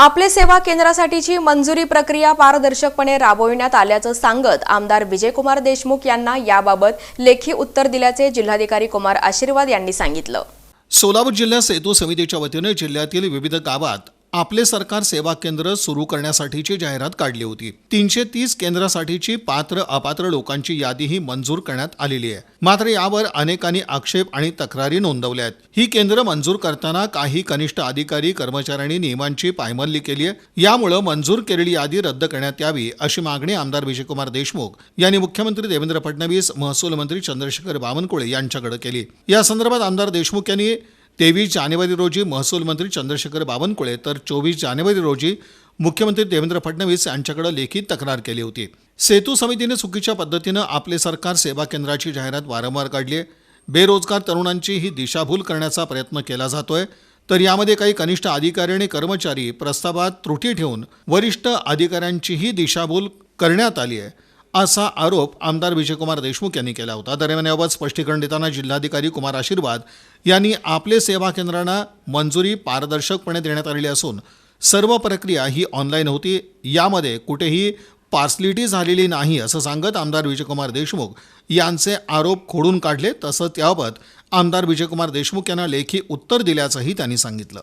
आपले सेवा केंद्रासाठीची मंजुरी प्रक्रिया पारदर्शकपणे राबविण्यात आल्याचं सांगत आमदार विजयकुमार देशमुख यांना याबाबत लेखी उत्तर दिल्याचे जिल्हाधिकारी कुमार आशीर्वाद यांनी सांगितलं. सोलापूर जिल्हा सेतू समितीच्या वतीने जिल्ह्यातील विविध गावात आपले सरकार सेवा केंद्र सुरू करण्यासाठीची जाहिरात काढली होती. तीनशे तीस केंद्रासाठीची पात्र अपात्र लोकांची यादीही मंजूर करण्यात आलेली आहे. मात्र यावर अनेकांनी आक्षेप आणि तक्रारी नोंदवल्या आहेत. ही केंद्र मंजूर करताना काही कनिष्ठ अधिकारी कर्मचाऱ्यांनी नियमांची पायमल्ली केली आहे. यामुळे मंजूर केलेली यादी रद्द करण्यात यावी अशी मागणी आमदार विजयकुमार देशमुख यांनी मुख्यमंत्री देवेंद्र फडणवीस महसूल मंत्री चंद्रशेखर बावनकुळे यांच्याकडे केली. या संदर्भात आमदार देशमुख यांनी तेवीस जानेवारी रोजी महसूल मंत्री चंद्रशेखर बावनकुळे तर चोवीस जानेवारी रोजी मुख्यमंत्री देवेंद्र फडणवीस यांच्याकडे लेखी तक्रार केली होती. सेतू समितीने चुकीच्या पद्धतीनं आपले सरकार सेवा केंद्राची जाहिरात वारंवार काढली आहे. बेरोजगार तरुणांची ही दिशाभूल करण्याचा प्रयत्न केला जातोय. तर यामध्ये काही कनिष्ठ अधिकारी आणि कर्मचारी प्रस्तावात त्रुटी ठेवून वरिष्ठ अधिकाऱ्यांचीही दिशाभूल करण्यात आली आहे. असा आरोप आमदार विजयकुमार देशमुख यांनी केला होता. दरम्यान याबाबत स्पष्टीकरण देताना जिल्हाधिकारी कुमार आशीर्वाद यांनी आपले सेवा केंद्रांना मंजुरी पारदर्शकपणे देण्यात आलेली असून सर्व प्रक्रिया ही ऑनलाईन होती. यामध्ये कुठेही पार्सलिटी झालेली नाही असं सांगत आमदार विजयकुमार देशमुख यांचे आरोप खोडून काढले. तसंच याबाबत आमदार विजयकुमार देशमुख यांना लेखी उत्तर दिल्याचंही त्यांनी सांगितलं.